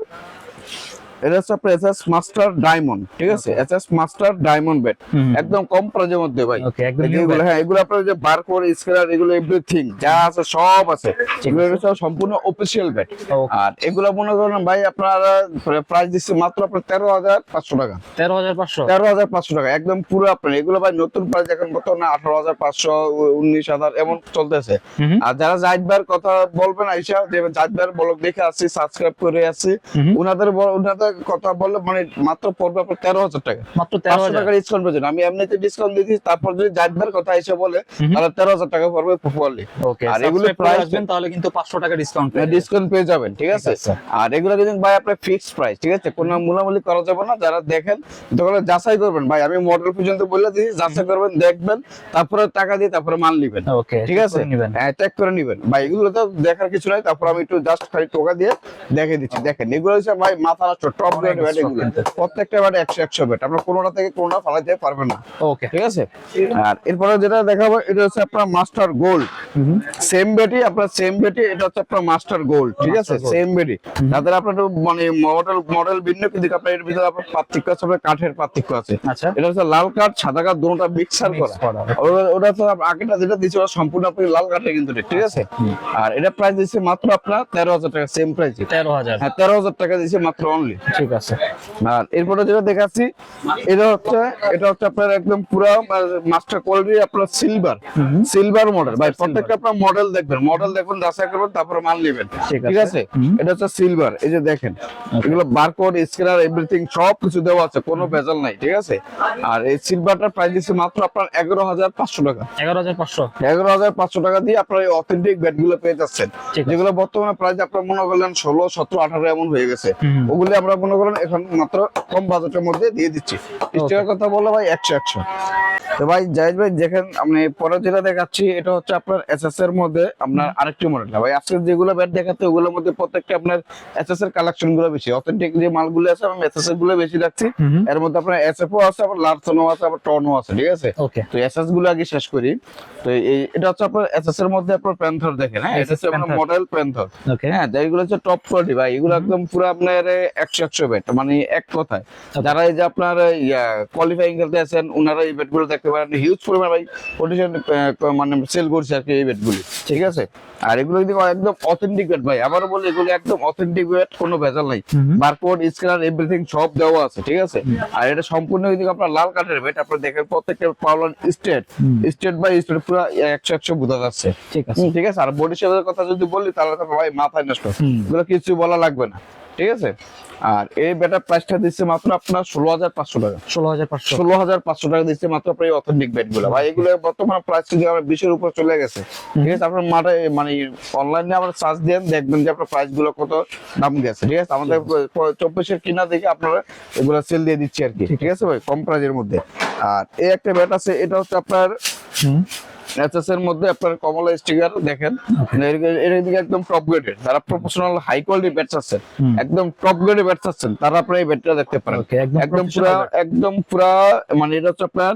এটা হচ্ছে আপনার এস এস মাস্টার ডায়মন্ড ঠিক আছে? S S master diamond bat একদম কম প্রাইজের মধ্যে ভাই। Okay, একদম এই যে new এগুলো হ্যাঁ এগুলো আপনার যে বারকোড স্ক্যানার এগুলো এভরিথিং যা আছে সব আছে। এগুলো হচ্ছে সম্পূর্ণ অফিসিয়াল বেড আর এগুলো মনে করেন ভাই আপনারা প্রাইস দিচ্ছে মাত্র আপনার তেরো হাজার পাঁচশো টাকা। তেরো হাজার পাঁচশো? তেরো হাজার পাঁচশো টাকা একদম পুরো আপনার। এগুলো ভাই নতুন প্রাইস এখন কত না আঠারো হাজার পাঁচশো উনিশ হাজার এমন চলতেছে। আর যারা জাহিদ কথা বলবেন আইসা যে জাহিদ ব্লগ দেখে আসছি সাবস্ক্রাইব করে আসছি। বল- উনাদের কথা বললে মানে মাত্র পড়বে আপনার তেরো হাজার টাকা। মাত্র তেরো হাজার। টাকা ডিসকাউন্ট পেয়েছেন আমি এমনিতে ডিসকাউন্ট দিয়ে দিচ্ছি তারপর যদি ভাইয়ের কথা এসে বলে তাহলে তেরো হাজার টাকা পড়বে ওকে আর এগুলো প্রাইস আসবেন তাহলে কিন্তু পাঁচশো টাকা ডিসকাউন্ট ডিসকাউন্ট পেয়ে যাবেন। ঠিক আছে। আর এগুলো কিন্তু ভাই আপনার ফিক্সড প্রাইস ঠিক আছে? কোনো মূলামূলি করা যাবে না যারা দেখেন তখন যাচাই করবেন। ভাই আমি মডেল পর্যন্ত বলে দিই যাচাই করবেন দেখবেন তারপরে টাকা দিয়ে তারপরে মাল নিবেন ওকে ঠিক আছে? হ্যাঁ চেক করে নিবেন। ভাই এগুলো তো দেখার কিছু নাই তারপর আমি একটু জাস্ট খালি টোকা দিয়ে দেখে দিচ্ছি। দেখেন এগুলো হচ্ছে ভাই মাথা নষ্ট টপ গ্রেড ব্যাট এগুলো প্রত্যেকটা ব্যাট একশো একশো ব্যাট আপনার কোনোটা থেকে কোনোটা ফালাইতে পারবেন না। ওকে ঠিক আছে? আর এরপরে যেটা দেখাবো এটা হচ্ছে আপনার মাস্টার গোল্ড সেম বেটি আপনার সেম বেটি এটা হচ্ছে আপনার মাস্টার গোল্ড ঠিক আছে? সেম বেটি। তাদের আপনার মানে মডেল মডেল ভিন্ন কিন্তু আপনার এর ভিতরে আপনার পার্থক্য আছে আপনার কাঠের পার্থক্য আছে। আচ্ছা। এটা হচ্ছে লাল কাঠ সাদা কাঠ দুটোটা মিক্সার করা। ওটা- তো আগেটা যেটা দিচ্ছে ওটা সম্পূর্ণ আপনি লাল কাঠের কিন্তু ঠিক আছে? আর এটা প্রাইস দিচ্ছে মাত্র আপনার তেরো হাজার টাকা সেম প্রাইস তেরো হাজার। হ্যাঁ তেরো হাজার টাকা দিচ্ছে মাত্র অনলি ঠিক আছে। আর এরপরে যেটা দেখাচ্ছি এটা হচ্ছে এটা হচ্ছে আপনার একদম পুরো মাস্টার কোয়ালিটি আপনার সিলভার সিলভার মডেল ভাই প্রত্যেকটা আপনার মডেল দেখবেন। মডেল দেখবেন যাচাই করবেন তারপরে মাল নেবেন। ঠিক আছে। এটা হচ্ছে সিলভার এই যে দেখেন। এগুলো বারকোড স্ক্যানার এভরিথিং সব কিছু দেওয়া আছে কোনো ভেজাল নাই ঠিক আছে? আর এই সিলভারটার প্রাইস দিচ্ছে মাত্র আপনার এগারো হাজার পাঁচশো টাকা। এগারো হাজার পাঁচশো। এগারো হাজার পাঁচশো টাকা দিয়ে আপনার এই অথেন্টিক ব্যাটগুলো পেয়ে যাচ্ছেন। যেগুলো বর্তমানে প্রাইস আপনার মনে করলেন ষোলো সতেরো আঠারো এমন হয়ে গেছে। ওগুলো আমরা মনে করেন এখন মাত্র কম বাজেটের মধ্যে দিয়ে দিচ্ছি। কথা বললে ভাই একশো একশো। তো ভাই জাহিদ ভাই দেখেন আমি পরে যেটা দেখাচ্ছি এটা হচ্ছে আপনার এসএস এর মধ্যে আপনার আরেকটি মডেল ভাই আজকে যেগুলো ব্যাট দেখাচ্ছে ওগুলোর মধ্যে প্রত্যেকটা আপনার এসএস এর কালেকশনগুলো বেশি। অথেন্টিক যে মালগুলো আছে আমি এসএস এরগুলো বেশি রাখছি। এর মধ্যে আপনার এসএফও আছে আবার লার্সনও আছে আবার টনও আছে ঠিক আছে? তো এসএসগুলো আগে শেষ করি। তো এই এটা হচ্ছে আপনার এসএস এর মধ্যে আপনার প্যান্থর দেখেন হ্যাঁ? SS হচ্ছে আপনার মডেল প্যান্থর হ্যাঁ তো এগুলো হচ্ছে টপ কোয়ালিটি ভাই। এগুলো একদম পুরো আপনার একশো একশো ব্যাট মানে এক কথায়। যারা এই যে আপনার কোয়ালিফাইং খেলতে আছেন ওনারা এই বেট দেখতে হিউজ পরিমাণ ভাই কন্ডিশন মানে সেল করছে আর কি এই বেটগুলি ঠিক আছে? আর এগুলো কিন্তু একদম অথেন্টিক বেট ভাই আবারও বলি এগুলো একদম অথেন্টিক বেট কোনো ভেজাল নাই। বারকোড স্ক্যানার এভরিথিং সব দেওয়া আছে ঠিক আছে? আর এটা সম্পূর্ণ কিন্তু আপনার লাল কাঠের বেট আপনার দেখেন প্রত্যেকটা power straight straight by straight পুরো একশো একশো বোঝা যাচ্ছে। ঠিক আছে। ঠিক আছে? আর বডি শেপের কথা যদি বলি তাহলে তো ভাই মাথায় নষ্ট। এগুলো কিছু বলা লাগবে না। ঠিক আছে? আর এই ব্যাটার প্রাইসটা দিচ্ছে মাত্র আপনার ষোলো হাজার পাঁচশো টাকা। ষোলো হাজার পাঁচশো। ষোলো হাজার পাঁচশো টাকা দিচ্ছে মাত্র আপনার এই অথেন্টিক ব্যাটগুলো। ভাই এগুলো বর্তমান প্রাইস যদি আমার বিশের উপর চলে গেছে ঠিক আছে? আপনার মাঠে মানে অনলাইনে আমরা সার্চ দেন দেখবেন যে আপনার প্রাইসগুলো কত দাম গেছে ঠিক আছে? আমাদের চব্বিশের কিনা দেখে আপনারা এগুলো সেল দিয়ে দিচ্ছি আর কি ঠিক আছে ভাই? কম প্রাইজের মধ্যে। আর এই একটা ব্যাট আছে এটা হচ্ছে আপনার। এসএস এর মধ্যে আপনার কমলা স্টিকার দেখেন। এর- দিকে একদম টপ গ্রেডের যারা প্রফেশনাল হাই কোয়ালিটি ব্যাটস আছেন একদম টপ গ্রেডের ব্যাটস আছেন তারা আপনার এই ব্যাটটা দেখতে পারেন। একদম একদম পুরা একদম পুরা মানে এটা হচ্ছে আপনার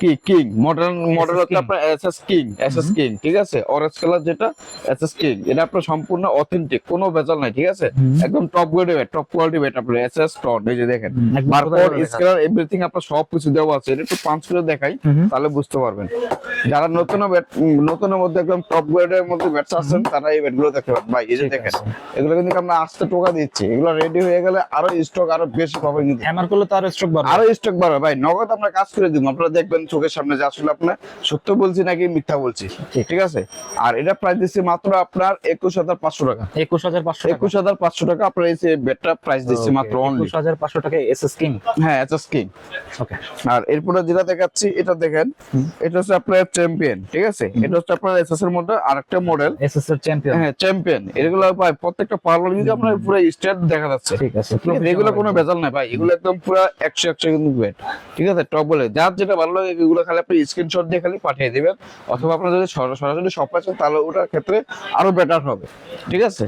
কি কিং মডেল মডেল হচ্ছে। আপনার এসএস কিং এসএস কিং ঠিক আছে? অরেঞ্জ কালার যেটা এসএস কিং এটা আপনার সম্পূর্ণ অথেন্টিক কোনো ভেজাল নাই ঠিক আছে? একদম টপ গ্রেড টপ কোয়ালিটি আপনার এসএস টন এই যে দেখেন। বারকোড? স্ক্যানার এভরিথিং আপনার সব কিছু দেওয়া আছে এটা একটু পাঁচ করে দেখাই। তাহলে বুঝতে পারবেন। যারা নতুন ব্যাট নতুনের মধ্যে একদম টপ গ্রেডের মধ্যে ব্যাট চাচ্ছেন তারা এই ব্যাটগুলো দেখতে পারেন। ভাই এই যে দেখেন এগুলো কিন্তু আমরা আস্তে টোকা দিচ্ছি। এগুলো রেডি হয়ে গেলে আরও স্টক আরও বেশি পাবেন কিন্তু। হ্যামার করলে তো আরও স্ট্রোক বাড়বে। আরও স্টক বাড়বে। ভাই নগদ আমরা কাজ করে দিব আপনারা দেখবেন চোখের সামনে যে আসলে আপনার সত্য বলছি নাকি মিথ্যা বলছি? ঠিক। আছে? আর এটা প্রাইস দিচ্ছি মাত্র আপনার একুশ হাজার পাঁচশো টাকা। একুশ হাজার পাঁচশো একুশ হাজার পাঁচশো টাকা আপনার এই বেডটা প্রাইস দিচ্ছি মাত্র একুশ হাজার পাঁচশো টাকা এস এস কিং হ্যাঁ এটা স্কিং ওকে আর এরপরে যেটা দেখাচ্ছি এটা দেখেন এটা হচ্ছে আপনার চ্যাম্পিয়ন ঠিক আছে? এটা হচ্ছে আপনার এসএস এর মধ্যে আরেকটা মডেল এস এস এর চ্যাম্পিয়ন হ্যাঁ চ্যাম্পিয়ন এগুলো ভাই প্রত্যেকটা পার্লার কিন্তু আপনার পুরো স্টেট দেখা যাচ্ছে। ঠিক আছে এগুলো কোনো ভেজাল নাই ভাই। এগুলো একদম পুরো একশো একশো কিন্তু ঠিক আছে? টপ বলে। যার যেটা ভালো লাগে এগুলো খালি আপনি স্ক্রিনশট দিয়ে খালি পাঠিয়ে দিবেন। অথবা আপনার যদি সরাসরি শপ আছেন তাহলে ওটার ক্ষেত্রে আরও বেটার হবে। ঠিক আছে?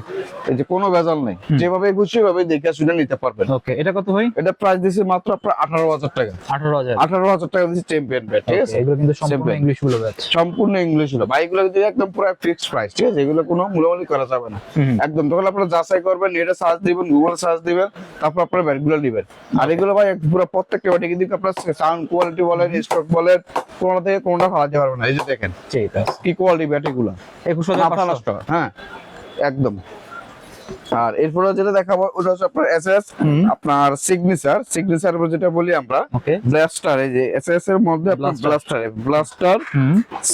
এই যে কোনো ভেজাল নেই। যেভাবে খুশি ভাবে দেখে শুনে নিতে পারবেন। ওকে এটা কত ভাই? এটা প্রাইস দিয়েছে মাত্র আপনার আঠারো হাজার টাকা। আঠারো হাজার। আঠারো হাজার টাকা দিচ্ছে চ্যাম্পিয়ন ব্যাট ঠিক আছে? এগুলো কিন্তু সম্পূর্ণ ইংলিশগুলো ব্যাচ সম্পূর্ণ ইংলিশ হলো ভাই এগুলো কিন্তু একদম পুরো ফিক্সড প্রাইস ঠিক আছে? এগুলো কোনো মূল্যমালি করা যাবে না। একদম তখন আপনারা যাচাই করবেন নেটে সার্চ দিবেন গুগল সার্চ দিবেন তারপর আপনারা ব্যাটগুলো নেবেন। আর এগুলো ভাই পুরো প্রত্যেকটা ব্যাটে কিন্তু আপনার সাউন্ড কোয়ালিটি বলেন স্টক বলেন কোনটা থেকে কোনটা ফালাতে পারবে না এই যে দেখেন। কি কোয়ালিটি ব্যাট এগুলো। একুশ হাজার হ্যাঁ একদম। আর এরপরে যেটা দেখাবো ওটা হচ্ছে আপনার এসএস আপনার সিগনেচার সিগনেচার যেটা বলি আমরা ব্লাস্টার এই যে এসএস এর মধ্যে আপনার ব্লাস্টার ব্লাস্টার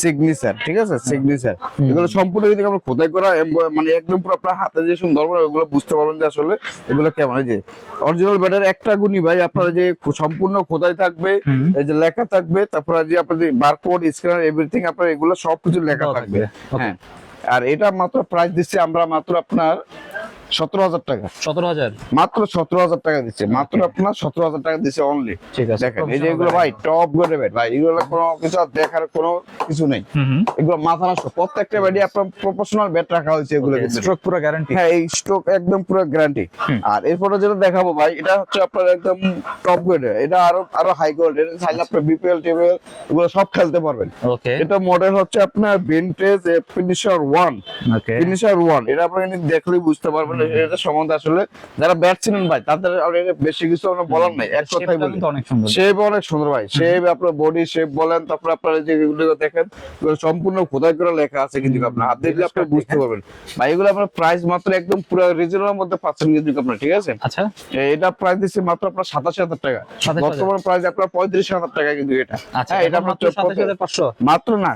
সিগনেচার ঠিক আছে? সিগনেচার এগুলো সম্পূর্ণ যদি আমরা খোদাই করা মানে একদম পুরো আপনার হাতে যে সুন্দর ওগুলো বুঝতে পারবেন যে আসলে এগুলো কেমন। যে অরিজিনাল ব্যাটার একটা গুণই ভাই আপনার যে সম্পূর্ণ খোদাই থাকবে এই যে লেখা থাকবে তারপরে যে আপনার যে বারকোড স্ক্যানার এভরিথিং আপনার এগুলো সবকিছু লেখা থাকবে। হ্যাঁ। আর এটা মাত্র প্রাইস দিচ্ছি আমরা মাত্র আপনার সতেরো হাজার টাকা। সতেরো হাজার? মাত্র সতেরো হাজার টাকা দিচ্ছে। মাত্র আপনার সতেরো হাজার টাকা দিচ্ছে অনলি ঠিক আছে দেখেন এই যে এগুলো ভাই টপ ব্যাট ভাই এগুলো কোনো কিছু দেখার কোনো কিছু নেই। এগুলো মাথা নষ্ট প্রত্যেকটা আপনার প্রফেশনাল ব্যাট রাখা হয়েছে এগুলো স্ট্রোক পুরো গ্যারান্টি হ্যাঁ এই স্ট্রোক একদম পুরো গ্যারান্টি আর এরপরে যেটা দেখাবো ভাই এটা হচ্ছে আপনার একদম টপ এটা আরও আরও হাই এটা চাইলে আপনার বিপিএল টিপিএল এগুলো সব খেলতে পারবেন। ওকে এটা মডেল হচ্ছে আপনার vintage finisher one okay finisher one এটা আপনি দেখলেই বুঝতে পারবেন এটা সম্বন্ধে আসলে যারা ব্যাট ছিলেন ভাই তাদের বেশি কিছু আমরা বলার নাই এক কথাই বলি। শেপ অনেক সুন্দর ভাই শেপ আপনার বডি শেপ বলেন তারপর আপনার এই যে দেখেন সম্পূর্ণ খোদাই করে লেখা আছে কিন্তু আপনার হাত দেখলে আপনি বুঝতে পারবেন। ভাই এগুলো আপনার প্রাইস মাত্র একদম পুরো রিজনাল মধ্যে পাচ্ছেন কিন্তু আপনার ঠিক আছে? আচ্ছা। এটা প্রাইস দিচ্ছে মাত্র আপনার সাতাশি হাজার টাকা। 27,000 বর্তমান প্রাইস আপনার পঁয়ত্রিশ হাজার টাকা কিন্তু এটা। আচ্ছা হ্যাঁ, এটা পাঁচশো? মাত্র না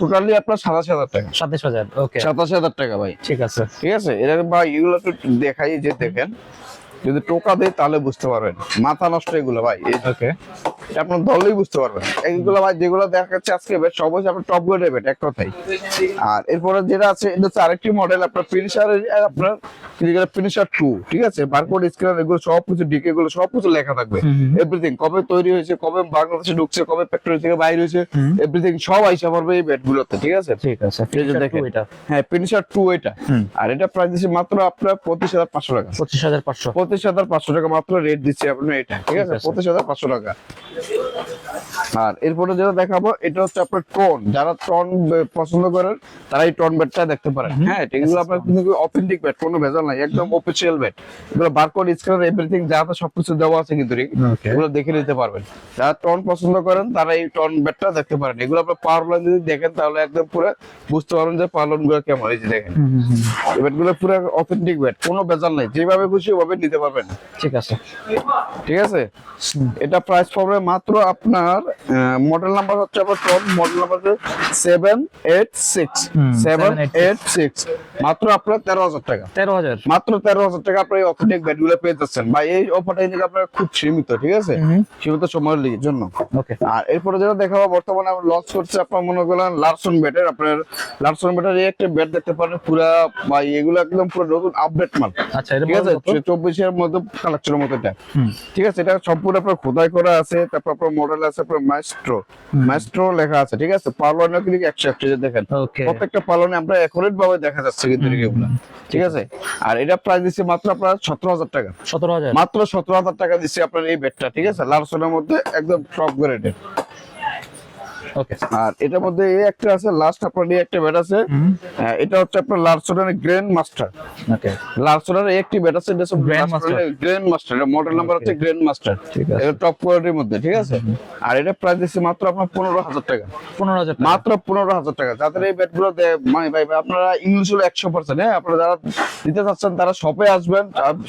টোটালি আপনার সাতাশি হাজার টাকা। সাতাশ হাজার সাতাশি হাজার টাকা ভাই। ঠিক আছে। ঠিক আছে এটা ভাই এগুলো দেখাই যে দেখেন। যদি টোকা দেয় তাহলে বুঝতে পারবেন। মাথা নষ্ট এগুলো ভাই ওকে আপনার ধরলেই বুঝতে পারবেন। এইগুলো ভাই যেগুলো দেখাচ্ছে আজকে বেশ সবাই আপনার টপ গ্রেড বেট এক কথাই আর এরপরে যেটা আছে এটা হচ্ছে আরেকটি মডেল আপনার ফিনিশার আপনার ফিনিশার টু ঠিক আছে? বারকোড স্ক্যানার এগুলো সব কিছু ডিকে এগুলো সব কিছু লেখা থাকবে। এভরিথিং কবে তৈরি হয়েছে কবে বাংলাদেশে ঢুকছে কবে ফ্যাক্টরি থেকে বাইরে হয়েছে এভরিথিং সব আইসা পারবে এই ব্যাট গুলোতে ঠিক আছে? ঠিক আছে হ্যাঁ ফিনিশার টু এটা। আর এটা প্রাইস মাত্র আপনার পঁচিশ হাজার পাঁচশো টাকা। পঁচিশ হাজার পাঁচশো পঁচিশ হাজার পাঁচশো টাকা মাত্র রেট দিচ্ছি আপনার এটা ঠিক আছে ঠিক আছে। পঁচিশ হাজার পাঁচশো টাকা আর এরপরে যেটা দেখাবো এটা হচ্ছে আপনার টোন। যারা টোন পছন্দ করেন তারা এই টোন ব্যাটটা দেখতে পারেন। হ্যাঁ এগুলো আপনার কিন্তু অথেন্টিক ব্যাট কোনো ভেজাল নাই একদম অফিসিয়াল ব্যাট এগুলো বারকোড স্ক্যানার এভরিথিং যাতে সবকিছু দেওয়া আছে কিন্তু। এগুলো দেখে নিতে পারবেন। যারা টোন পছন্দ করেন তারা এই টোন ব্যাটটা দেখতে পারেন। এগুলো আপনার পাওয়ার লাইন যদি দেখেন তাহলে একদম পুরো বুঝতে পারবেন যে পালনগুলো কেমন যে দেখেন। এই ব্যাটগুলো পুরো অথেন্টিক ব্যাট কোনো ভেজাল নাই। যেভাবে খুশি ওভাবে নিতে পারবেন। ঠিক আছে। ঠিক আছে? এটা প্রাইস পড়বে মাত্র আপনার মডেল নাম্বার হচ্ছে আপনার top model number seven eight six seven 786 eight six মাত্র আপনার তেরো হাজার টাকা। তেরো হাজার। মাত্র তেরো হাজার টাকা আপনি এই অথেন্টিক ব্যাটগুলো পেয়ে যাচ্ছেন। ভাই এই অফারটা কিন্তু আপনার খুব সীমিত ঠিক আছে? সীমিত সময়ের লিগে- জন্য। ওকে। আর এরপরে যেটা দেখাবো বর্তমানে আমরা লঞ্চ করছে আপনার মনে করেন লারসন ব্যাটের আপনার লারসন ব্যাটের এই একটা ব্যাট দেখতে পারেন পুরা ভাই এগুলো একদম পুরো নতুন আপডেট মাল। আচ্ছা ঠিক আছে? চব্বিশের মধ্যে কালেকশনের মধ্যে এটা। ঠিক আছে? এটা সম্পূর্ণ আপনার খোদাই করা আছে তারপর আপনার মডেল আছে আপনার মাইস্ট্রো। মাইস্ট্রো লেখা আছে ঠিক আছে? পার্লনে কিন্তু একশো একশো দেখেন। প্রত্যেকটা পার্লনে আমরা একুরেট ভাবে দেখা যাচ্ছে কিন্তু এগুলো। ঠিক আছে? আর এটা প্রাইস দিচ্ছে মাত্র আপনার সতেরো হাজার টাকা। সতেরো হাজার। মাত্র সতেরো হাজার টাকা দিচ্ছে আপনার এই বেডটা ঠিক আছে? লারসনের মধ্যে একদম টপ গ্রেডের আর এটার মধ্যে এই একটা আছে লাস্ট আপনার এই একটা ব্যাট আছে। হ্যাঁ, এটা হচ্ছে আপনার লার্সনের গ্র্যান্ড মাস্টার ওকে লার্সনের একটি ব্যাট আছে এটা Grand Master। গ্র্যান্ড মাস্টার এটা মডেল নাম্বার হচ্ছে গ্র্যান্ড মাস্টার এটা টপ কোয়ালিটির মধ্যে ঠিক আছে? আর এটা প্রাইস দিচ্ছে মাত্র আপনার পনেরো হাজার টাকা। পনেরো হাজার মাত্র পনেরো হাজার টাকা। যাদের এই ব্যাটগুলো মানে ভাই আপনারা ইংলিশ হলো একশো পার্সেন্ট হ্যাঁ? আপনারা যারা দিতে চাচ্ছেন তারা শপে আসবেন।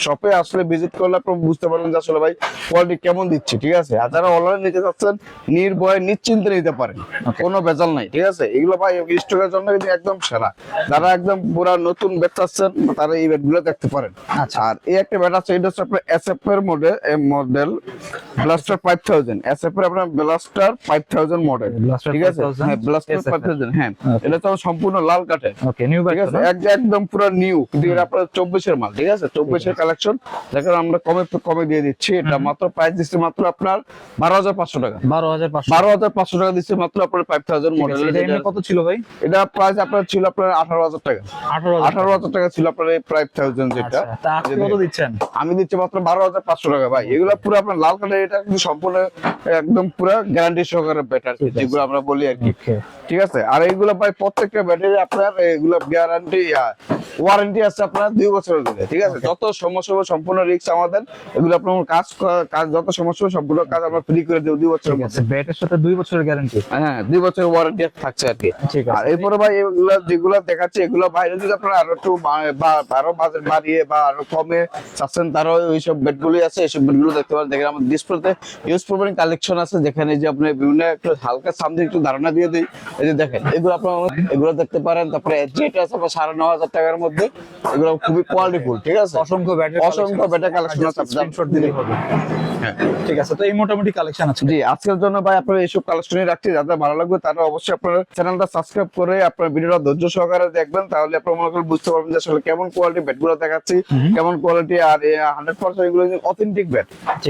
শপে আসলে ভিজিট করলে আপনারা বুঝতে পারবেন যে আসলে ভাই কোয়ালিটি কেমন দিচ্ছে ঠিক আছে? আর যারা অনলাইন নিতে চাচ্ছেন নির্ভয়ে নিশ্চিন্তে নিতে কোনো ভেজাল নাই ঠিক আছে? এগুলো ভাই স্টকের জন্য কিন্তু একদম সেরা। যারা একদম পুরো নতুন ব্যাট চাচ্ছেন তারা এই ব্যাটগুলো দেখতে পারেন। আচ্ছা। আর এই একটা ব্যাট আছে এটা হচ্ছে আপনার এসএফ এর model model blaster five thousand S F এর আপনার ব্লাস্টার ফাইভ থাউজেন্ড মডেল ঠিক আছে? হ্যাঁ ব্লাস্টার ফাইভ থাউজেন্ড হ্যাঁ। এটা তো সম্পূর্ণ লাল কাঠের। ওকে নিউ ঠিক আছে? একদম পুরো নিউ কিন্তু এটা আপনার চব্বিশের মাল ঠিক আছে? চব্বিশের কালেকশন যাকে আমরা কমে কমে দিয়ে দিচ্ছি। এটা মাত্র প্রাইস দিচ্ছে মাত্র আপনার বারো হাজার পাঁচশো টাকা। বারো হাজার বারো হাজার পাঁচশো টাকা দিচ্ছে মাত্র আপনার ফাইভ থাউজেন্ড মডেল এটা কত ছিল ভাই? এটা প্রাইস আপনার ছিল আপনার আঠারো হাজার টাকা। আঠারো আঠারো হাজার টাকা ছিল আপনার এই ফাইভ থাউজেন্ড যেটা। আচ্ছা কত দিচ্ছেন? আমি দিচ্ছি মাত্র বারো হাজার পাঁচশো টাকা ভাই। এগুলো পুরো আপনার লাল কালার এটা কিন্তু সম্পূর্ণ একদম পুরো গ্যারান্টি সহকারে ব্যাটার যেগুলো আমরা বলি আর কি। ঠিক আছে? আর এইগুলো ভাই প্রত্যেকটা ব্যাটারি আপনার এগুলো গ্যারান্টি ওয়ারেন্টি আছে আপনার দুই বছরের জন্য ঠিক আছে? যত সমস্যা সম্পূর্ণ রিস্ক আমাদের। এগুলো আপনার কাজ কাজ যত সমস্যা সম্পূর্ণ কাজ আমরা ফ্রি করে দেবো দুই বছরের মধ্যে। আছে ব্যাটের সাথে দুই বছরের গ্যারান্টি হ্যাঁ দুই বছরের ওয়ারেন্টি থাকছে আর কি। ঠিক আছে। আর এরপরে ভাই এগুলো যেগুলো দেখাচ্ছে এগুলো বাইরে যদি আপনারা আরও একটু আরও বাজেট বাড়িয়ে বা আরও কমে চাচ্ছেন তারও ওইসব বেডগুলি আছে এইসব বেডগুলো দেখতে পারেন। দেখেন আমাদের ডিসপ্লেতে ইউজ প্রোভাইডিং কালেকশন আছে যেখানে যে আপনি বিভিন্ন একটু হালকা সামনে একটু ধারণা দিয়ে দিই। এই যে দেখেন এগুলো আপনারা এগুলো দেখতে পারেন তারপরে যেটা আছে আপনার সাড়ে ন হাজার টাকার মধ্যে এগুলো খুবই কোয়ালিটিফুল ঠিক আছে? অসংখ্য ব্যাটের অসংখ্য ব্যাটের কালেকশন আছে স্ক্রিনশট দিলেই হবে। হ্যাঁ। ঠিক আছে তো এই মোটামুটি কালেকশন আছে। জি আজকের জন্য ভাই আপনারা এইসব কালেকশনই রাখছি যাদের ভালো লাগবে তারা অবশ্যই আপনার চ্যানেলটা সাবস্ক্রাইব করে আপনার ভিডিওটা ধৈর্য সহকারে দেখবেন তাহলে আপনারা মনে করেন বুঝতে পারবেন যে আসলে কেমন কোয়ালিটি ব্যাটগুলো দেখাচ্ছি কেমন কোয়ালিটি আর হান্ড্রেড পার্সেন্ট এগুলো অথেন্টিক ব্যাট।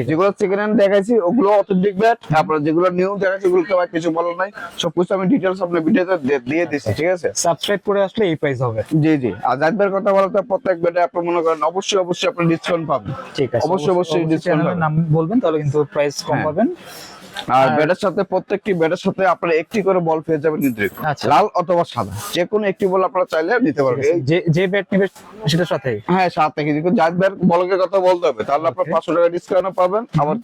যেগুলো সেকেন্ড হ্যান্ড দেখাইছি ওগুলো অথেন্টিক ব্যাট তারপর যেগুলো নিউ দেখাচ্ছি ওগুলো কিছু বলার নাই সবকিছু আমি ডিটেলস আপনার ভিডিওতে দিয়ে দিছি ঠিক আছে? সাবস্ক্রাইব করে আসলে এই প্রাইস হবে। জি জি। আর জাজবের কথা বলতে প্রত্যেক ব্যাটে আপনি মনে করেন অবশ্যই অবশ্যই আপনি ডিসকাউন্ট পাবেন। ঠিক আছে অবশ্যই অবশ্যই ডিসকাউন্ট নাম বলবেন তাহলে কিন্তু প্রাইস কম হ্যাঁ। পাবেন। আর ব্যাটের সাথে প্রত্যেকটি ব্যাটের সাথে আপনারা একটি করে বল পেয়ে যাবেন নির্ধারিত। আচ্ছা। লাল অথবা সাদা। যে কোনো একটি বল আপনারা চাইলে নিতে পারবেন। যে যে ব্যাট নিবে সেটার সাথে? হ্যাঁ সাথে। কিন্তু জাজবের বলকের কথা বলতে হবে তাহলে আপনার Okay. পাঁচশো টাকা ডিসকাউন্ট পাবেন আবার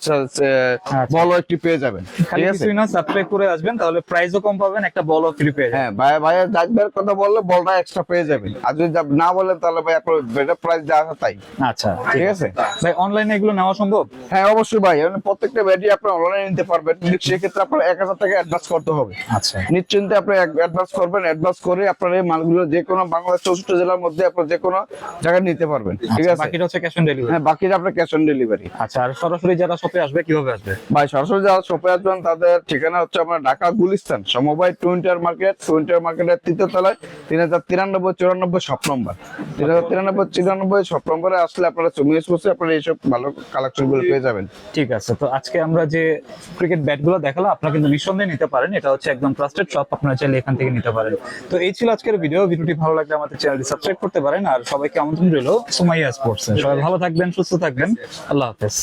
বলও একটি পেয়ে যাবেন। ঠিক আছে? না সাবস্ক্রাইব করে আসবেন তাহলে প্রাইসও কম পাবেন একটা বলও ফ্রি পেয়ে যাবেন। হ্যাঁ ভাই ভাই জাজবের কথা বললে বলটা এক্সট্রা পেয়ে যাবেন। আর যদি না বলেন তাহলে ভাই আপনার বেটার প্রাইস যা আছে তাই। আচ্ছা ঠিক আছে? ভাই অনলাইনে এগুলো নেওয়া সম্ভব? হ্যাঁ অবশ্যই ভাই। মানে প্রত্যেকটা ব্যাটই আপনি অনলাইনে নিতে পারবেন। কিন্তু সেক্ষেত্রে আপনার এক হাজার টাকা অ্যাডভান্স করতে হবে। আচ্ছা। নিশ্চিন্তে আপনি অ্যাডভান্স করবেন অ্যাডভান্স করে আপনার এই মালগুলো যে কোনো বাংলাদেশ চৌষট্টি জেলার মধ্যে আপনি যে কোনো জায়গায় নিতে পারবেন। ঠিক আচ্ছা, আছে? বাকিটা হচ্ছে ক্যাশ অন ডেলিভারি হ্যাঁ বাকিটা আপনার ক্যাশ অন ডেলিভারি আচ্ছা আর সরাসরি যারা শপে আসবে কীভাবে আসবে? ভাই সরাসরি যারা শপে আসবেন তাদের ঠিকানা হচ্ছে আপনার ঢাকা গুলিস্তান সমবায় টুইন্টার মার্কেট টুইন্টার মার্কেটের তৃতীয় তলায় তিন হাজার তিরানব্বই চুরানব্বই শপ নম্বর তিন হাজার তিরানব্বই চুরানব্বই শপ নম্বরে আসলে আপনারা চমিয়ে বসে আপনারা এইসব ভালো কালেকশনগুলো পেয়ে যাবেন। ঠিক আছে তো আজকে আমরা যে ক্রিকেট ব্যাটগুলো দেখাল, আপনারা কিন্তু নিঃসন্দেহে নিতে পারেন। এটা হচ্ছে একদম ট্রাস্টেড শপ আপনারা চাইলে এখান থেকে নিতে পারেন। তো এই ছিল আজকের ভিডিও ভিডিওটি ভালো লাগলে আমাদের চ্যানেলটি সাবস্ক্রাইব করতে পারেন। আর সবাইকে আমন্ত্রণ রইল সুমাইয়া স্পোর্টস সবাই ভালো থাকবেন, সুস্থ থাকবেন। আল্লাহ হাফেজ।